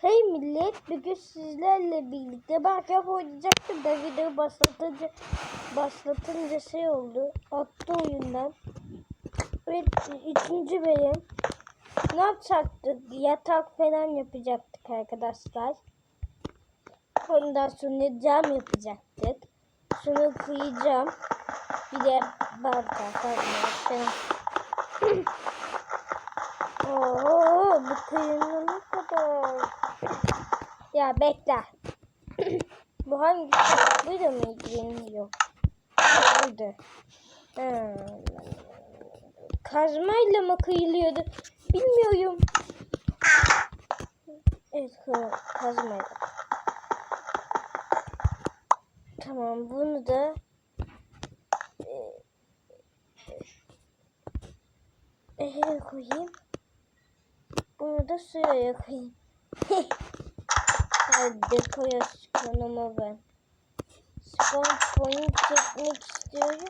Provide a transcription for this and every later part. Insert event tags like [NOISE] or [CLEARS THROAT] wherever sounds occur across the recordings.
Hey millet, bugün sizlerle birlikte Minecraft oynayacaktım da video başlatınca başlatınca şey oldu. Attı oyundan. Ve üçüncü bölüm. Ne yapacaktık? Yatak falan yapacaktık arkadaşlar. Ondan sonra cam yapacaktık. Sonra kıyacağım. Bir de bardak falan. [CLEARS THROAT] Oo, bu kıyımda ne kadar? Ya bekle. bu hangi? Buydu muydu benim yok. Buydu. Ha. Kazmayla mı kıyılıyordu? Bilmiyorum. Evet kazmayla. Tamam bunu da Ehe koyayım. Bunu da suya koyayım. Koyas konumu ben. Spawn point çekmek istiyorum.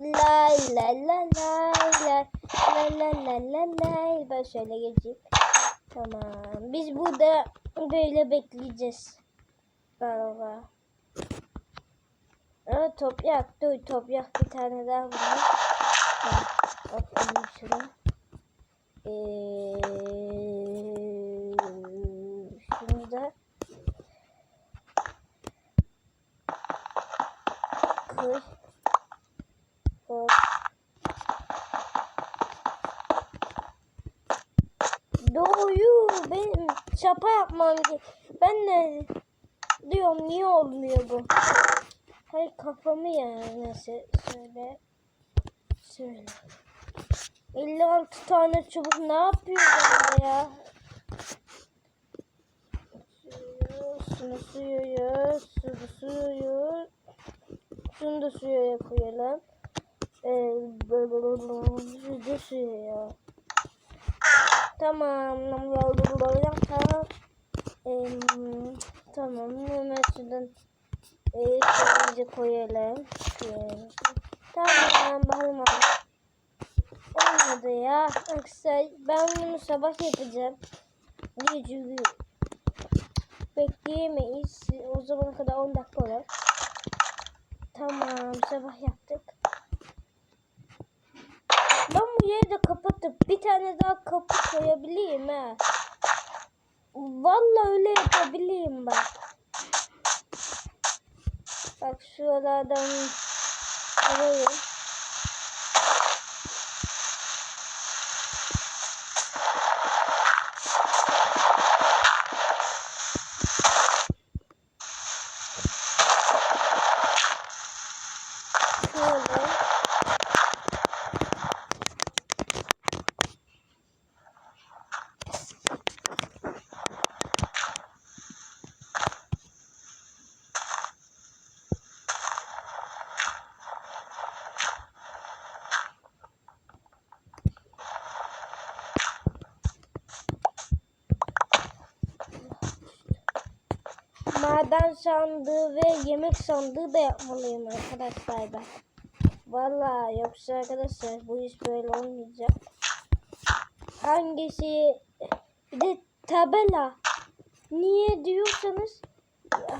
Lay lay lay lay lay lay lay lay lay lay ben şöyle geçeyim. Tamam. Biz burada böyle bekleyeceğiz. Galiba. Evet toprak dur toprak bir tane daha bulalım. Atalım şunu. Ee, şunu da kır. Hop. Doğuyu benim çapa yapmam gerek. Ben de diyorum niye olmuyor bu? Hayır kafamı yani söyle. Söyle. 56 tane çubuk ne yapıyor bende ya? Suyu, suyu, suyu, suyu, şunu da suya koyalım. Ee, de suya. Tamam. Tamam. Ee, tamam. Hemen şuradan iyice koyalım. Tamam, bakalım. Olmadı ya. Aksay, ben bunu sabah yapacağım. Gece bekleyemeyiz. O zamana kadar 10 dakika olur. Tamam, sabah yaptık. Ben bu yeri de kapatıp bir tane daha kapı koyabileyim ha. Vallahi öyle yapabileyim bak. Bak şuralardan alayım. Şöyle. maden sandığı ve yemek sandığı da yapmalıyım arkadaşlar ben. Valla yoksa arkadaşlar bu iş böyle olmayacak. Hangisi bir de tabela. Niye diyorsanız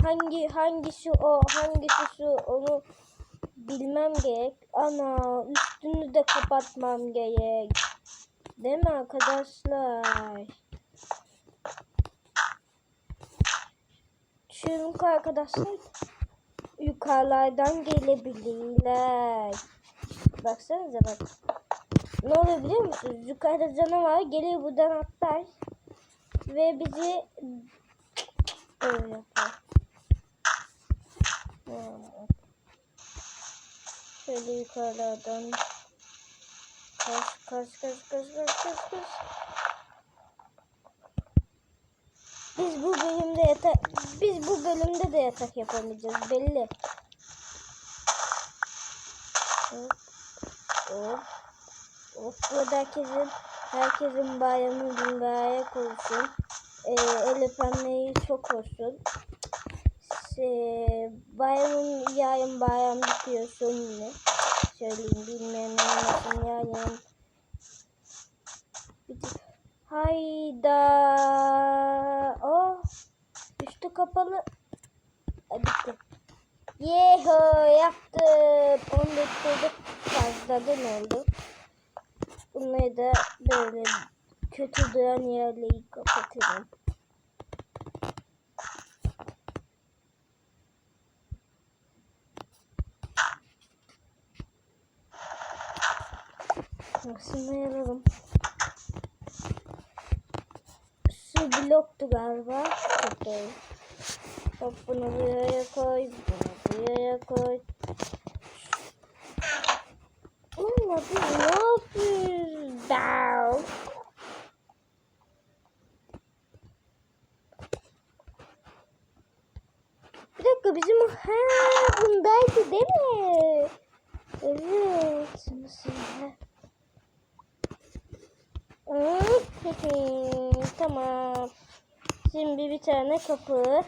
hangi hangisi o hangisi şu onu bilmem gerek. Ana üstünü de kapatmam gerek. Değil mi arkadaşlar? Çünkü arkadaşlar yukarılardan gelebilirler. Baksanıza bak. Ne oluyor biliyor musunuz? Yukarıda canavar geliyor buradan atlar. Ve bizi öyle yapar. Şöyle yukarılardan kaç kaç kaç kaç kaç kaç kaç. Biz bu bölümde yatak biz bu bölümde de yatak yapamayacağız belli. Hop. Hop. Burada herkesin herkesin bayramı mübarek olsun. Ee, Elif anneyi çok olsun. Şey, bayramın yarın bayram bitiyor sonunu. Söyleyeyim bilmeyen olmasın yarın. Hayda. Kapalı. Ay, bitti. Yeho yaptım. 10 dakikada fazladan oldu. Bunları da böyle kötü duran yerleri kapatırım. Aslında yaralım. Su bloktu galiba. Doğru. Hop bunu buraya koy. Bunu buraya koy. Valla biz ne yapıyoruz? Down. Bir dakika bizim. Ha bundaydı değil mi? Evet. Nasıl ya? Tamam. Şimdi bir tane kapı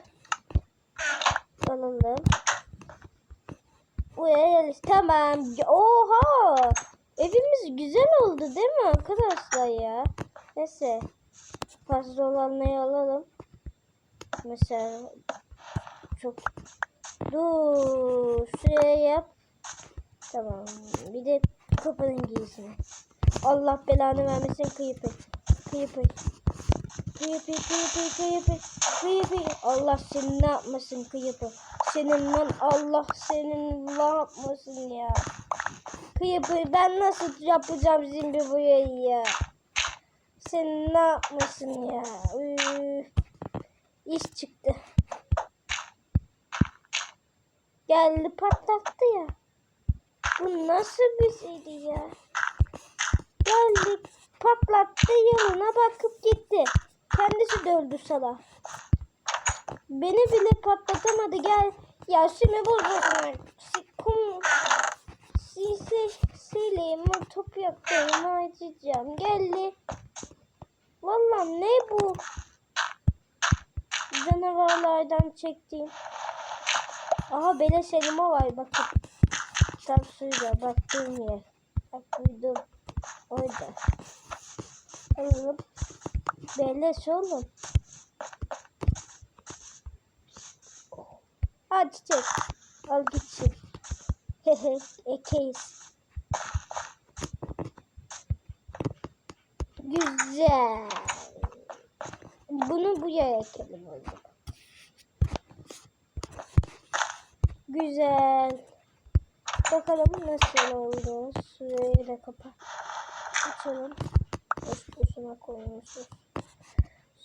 alalım. Yerleş. Tamam. Oha! Evimiz güzel oldu değil mi arkadaşlar ya? Neyse. Fazla olanları alalım. Mesela çok Dur. Şuraya yap. Tamam. Bir de kapının giysini. Allah belanı vermesin kıyıpı. Kıyıpı. Kıyıpı kıyıpı kıyıpı. Kıyıpı. Allah seni ne yapmasın kıyıpı. Senin lan Allah senin yapmasın ya. Kıyıpı ben nasıl yapacağım şimdi burayı ya. Senin ne yapmasın ya. Üf. İş çıktı. Geldi patlattı ya. Bu nasıl bir şeydi ya? Geldi patlattı yanına bakıp gitti. Kendisi de öldü salak. Beni bile patlatamadı gel. Ya şimdi bozacağım. Kum sisi sileyim top yaktım açacağım. Geldi. Vallahi ne bu? Canavarlardan çektiğim. Aha beleş elma var bakın. Tam suyla baktığım yer. Bak duydum. Orada. Alalım. Beleş oğlum. Al çiçek. Al gitsin. [LAUGHS] Hehe ekeyiz. Güzel. Bunu buraya ekelim o. Güzel. Bakalım nasıl oldu. Şurayı da kapat. Açalım. Boş boşuna koymuşuz.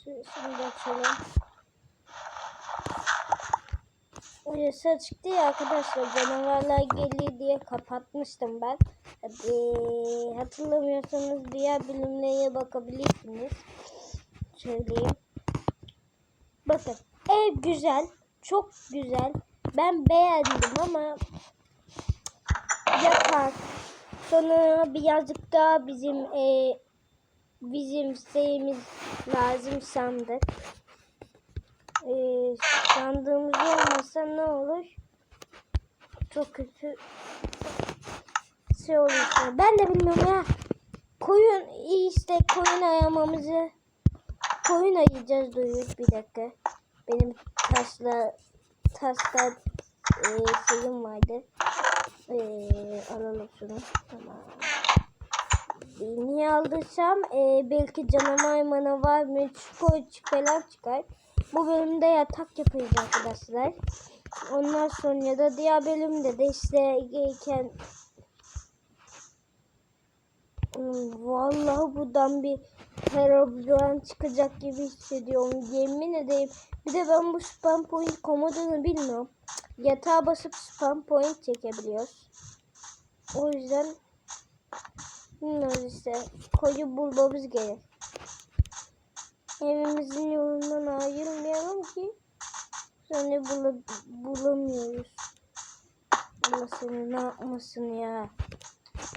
Şurasını da açalım. Orası çıktı ya arkadaşlar. Canavarlar geliyor diye kapatmıştım ben. Ee, hatırlamıyorsanız diğer bölümlere bakabilirsiniz. Söyleyeyim. Bakın ev güzel. Çok güzel. Ben beğendim ama yatak. Sonra birazcık daha bizim e, bizim şeyimiz lazım sandık. E, sandığımız olmasa ne olur? Çok kötü şey olur. Ben de bilmiyorum ya. Koyun işte koyun ayamamızı koyun ayayacağız duyuyor bir dakika. Benim taşla taşla e, şeyim vardı. E, alalım şunu. Tamam. E, niye aldıysam e, belki canavar manavar meçhul falan çıkar. Bu bölümde yatak yapacağız arkadaşlar. Ondan sonra da diğer bölümde de işte gelirken Hmm, Vallahi buradan bir Herobrine çıkacak gibi hissediyorum. Yemin edeyim. Bir de ben bu spam point komodunu bilmiyorum. Yatağa basıp spam point çekebiliyoruz. O yüzden bilmiyoruz işte. Koyu bulmamız gerek. Evimizin yolundan ayrılmayalım ki sonra bula, bulamıyoruz. Allah seni ne yapmasın ya.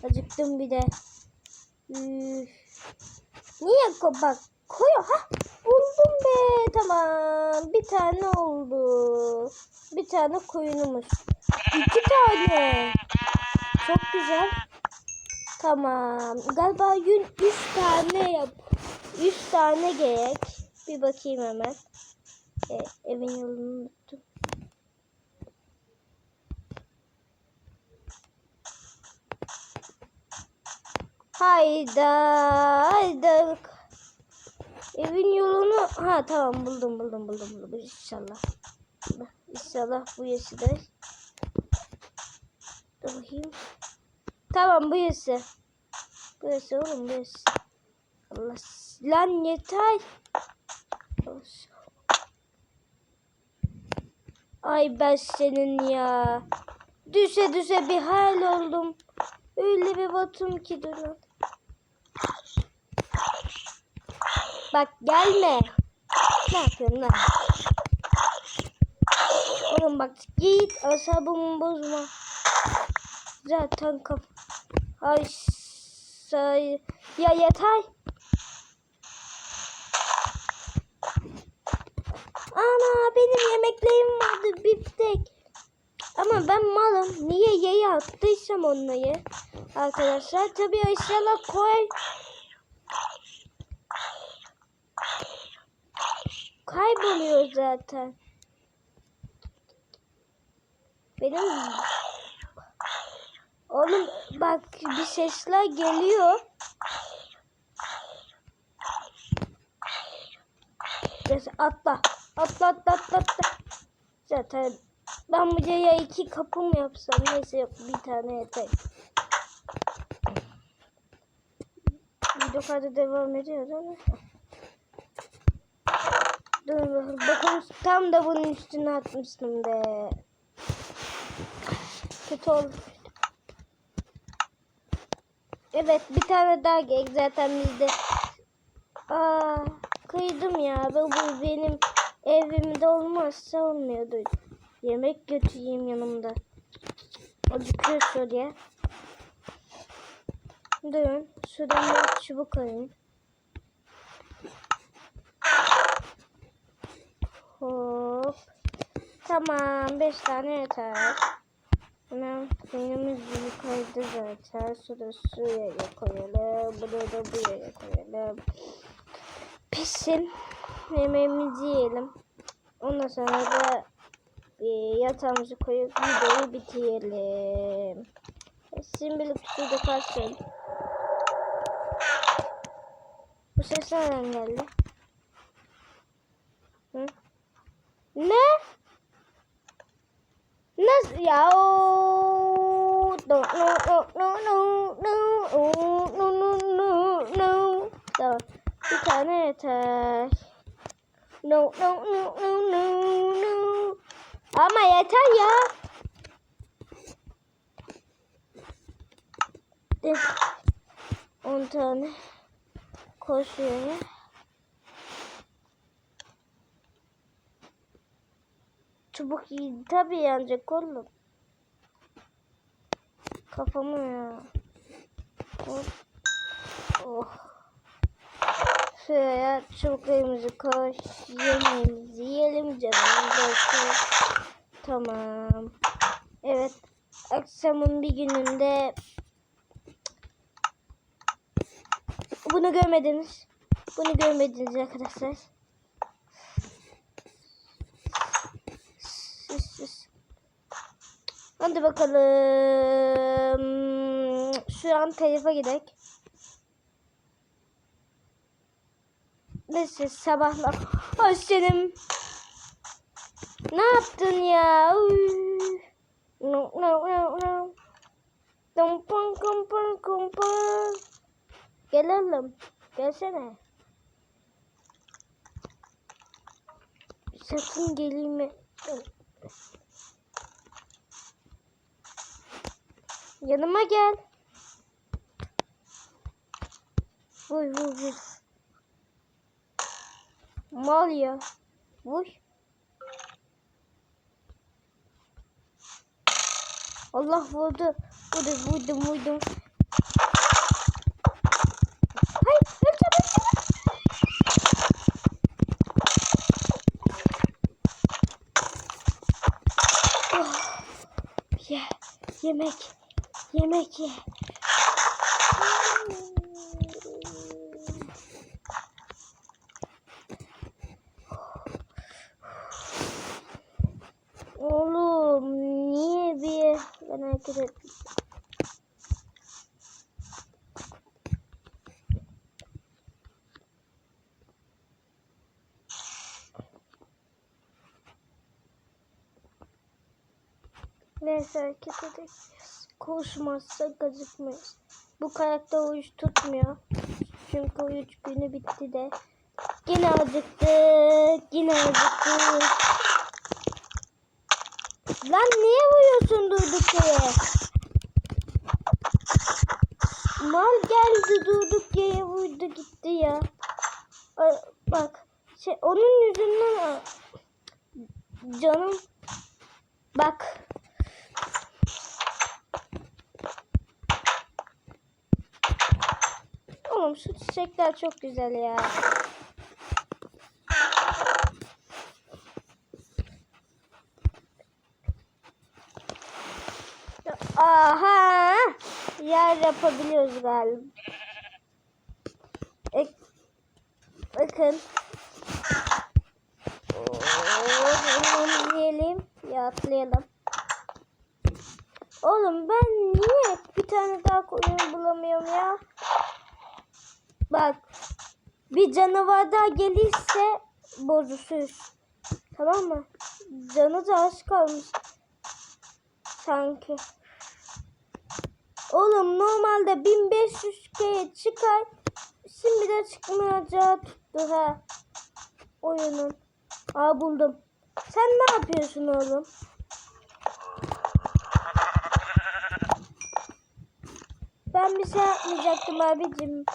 Acıktım bir de. Üf. Niye ko bak koyu ha buldum be tamam bir tane oldu bir tane koyunumuz iki tane çok güzel Tamam. Galiba gün 3 tane yap. 3 tane gerek. Bir bakayım hemen. E, evin yolunu unuttum. Hayda. Hayda. Evin yolunu ha tamam buldum buldum buldum buldum inşallah. İnşallah bu yaşıda. Dur bakayım. Tamam bu yaşı. Bu yaşı oğlum bu yaşı. Allah lan yeter. Ay ben senin ya. Düşe düşe bir hal oldum. Öyle bir batum ki durun. Bak gelme. Ne yapıyorsun lan? Oğlum bak git asabımı bozma. Zaten kap. Ay say. Ya yeter. Yemeklerim vardı biftek. Ama ben malım. Niye yayı attıysam onları. Arkadaşlar tabii inşallah koy. Kayboluyor zaten. Benim Oğlum bak bir sesler geliyor. Neyse atla. Atla atla atla atla. Zaten ben bu ya iki kapı mı yapsam? Neyse yok bir tane yeter. Video kaydı devam ediyor değil mi? Dur bakalım. Bakın tam da bunun üstüne atmıştım be. Kötü oldu. Evet bir tane daha gerek zaten bizde. Aa kıydım ya. Bu, bu benim evimde olmazsa olmuyordu. Yemek götüreyim yanımda. Acıkıyor şöyle. Durun. Şuradan bir çubuk alayım. Hop. Tamam. Beş tane yeter. Hemen peynirimiz yukarıda zaten. Suda suya koyalım. Bunu da buraya koyalım. Pişsin. Yemeğimizi yiyelim. Ondan sonra da e, yatağımızı koyup videoyu bitirelim. Şimdilik şurada kalsın. Bu ses nereden geldi? Hı? Ne? Nasıl ya? No no no no no no no no no no. Tamam. Bir tane yeter. No no no no no no. Ama yeter ya. De. 10 tane koşuyor. Çubuk iyi. Tabii yanacak oğlum. Kafamı ya. Hop. Oh. Şuraya çubuklarımızı koy. Yemeğimizi yiyelim olsun. Tamam. Evet. Akşamın bir gününde bunu görmediniz. Bunu görmediniz arkadaşlar. Sus sus. Hadi bakalım. Şu an tarafa gidelim. Neyse sabahla. Ay senin. Ne yaptın ya? Uy. No no no no. Kumpun kumpun kumpun. Gel oğlum. Gelsene. Sakın gelme. Yanıma gel. Vur vur vur. Mal ya. Vur. Allah vurdu. Vurdu vurdum vurdum. Hayır öleceğim. Oh. Ye. Yemek. Yemek ye. hareket et. Neyse hareket edelim. Koşmazsa gazıkmayız. Bu karakter uyuş tutmuyor. Çünkü uyuş günü bitti de. Yine acıktık. Yine acıktık. Lan niye vuruyorsun durduk yere? Mal geldi durduk yere vurdu gitti ya. Ay, Bak şey, onun yüzünden a- canım bak Oğlum şu çiçekler çok güzel ya. Aha! Yer yapabiliyoruz galiba. Ek, bakın. Oo, bunu diyelim. Ya atlayalım. Oğlum ben niye bir tane daha koyun bulamıyorum ya? Bak. Bir canavar daha gelirse bozuşuruz. Tamam mı? Canı da az kalmış. Sanki. Oğlum normalde 1500 kere çıkar. Şimdi de çıkmayacağı tuttu ha. Oyunun. Aa buldum. Sen ne yapıyorsun oğlum? Ben bir şey yapmayacaktım abicim.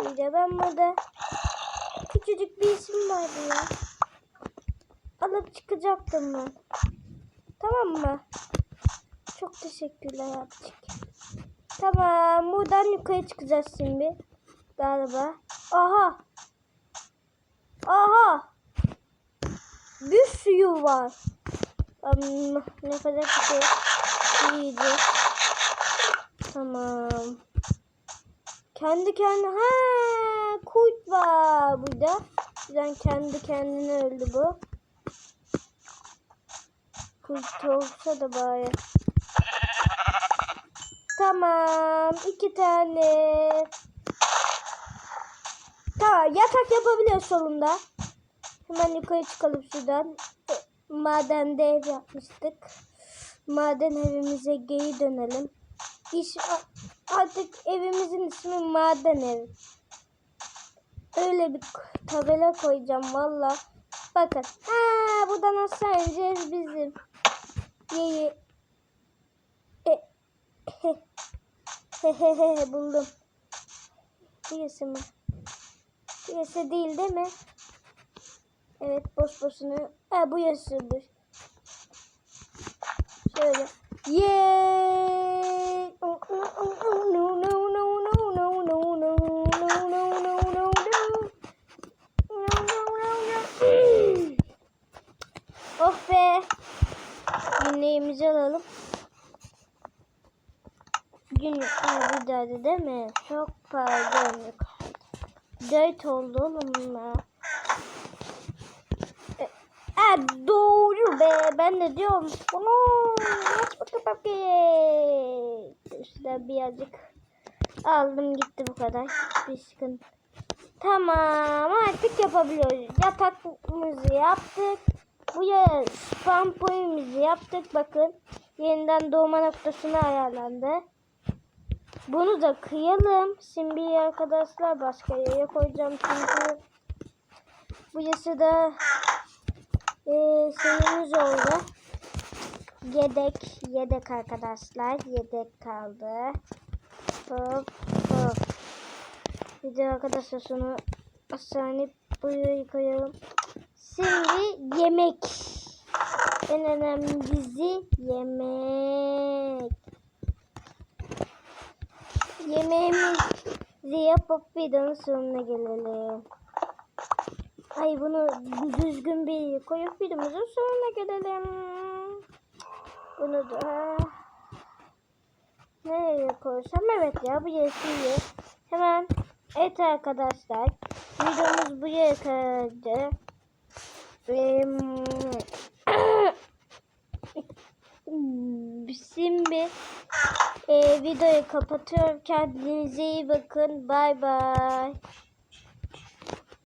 De ben burada küçücük bir isim vardı ya. Alıp çıkacaktım ben. Tamam mı? Çok teşekkürler abicik. Tamam buradan yukarı çıkacağız şimdi. Galiba. Aha. Aha. Bir suyu var. Um, ne kadar şey yiyeceğiz. Tamam. Kendi kendine ha kurt var burada. Yüzden kendi kendine öldü bu. Kurt olsa da bari. Tamam. iki tane. Tamam yatak yapabiliyoruz solunda. Hemen yukarı çıkalım şuradan. Madende ev yapmıştık. Maden evimize geri dönelim. İş, artık evimizin ismi Maden Ev. Öyle bir tabela koyacağım valla. Bakın. Ha, buradan aşağı ineceğiz bizim. Ye ye. E, buldum. Birisi mi? Birisi değil değil mi? Evet boş boşuna. Ha bu yaşıdır. Şöyle. Yay! Dört oldu oğlum bunlar. E, Ha doğru be. Ben de diyorum. Bunu aç bakayım. İşte birazcık aldım gitti bu kadar. Bir sıkıntı. Tamam artık yapabiliyoruz. Yatakımızı yaptık. Bu ya spam point'imizi yaptık. Bakın yeniden doğma noktasına ayarlandı. Bunu da kıyalım. Şimdi arkadaşlar başka yere koyacağım çünkü bu yası da e, şeyimiz oldu. Yedek, yedek arkadaşlar. Yedek kaldı. Hop hop. Bir arkadaşlar şunu inip buraya koyalım. Şimdi yemek. En önemlisi yemek. Yemeğimizi yapıp videonun sonuna gelelim. Ay bunu düzgün bir koyup videomuzun sonuna gelelim. Bunu da nereye koysam? Evet ya bu yeşil Hemen evet arkadaşlar videomuz buraya kadardı. Em, [COUGHS] Şimdi e, videoyu kapatıyorum. Kendinize iyi bakın. Bay bay.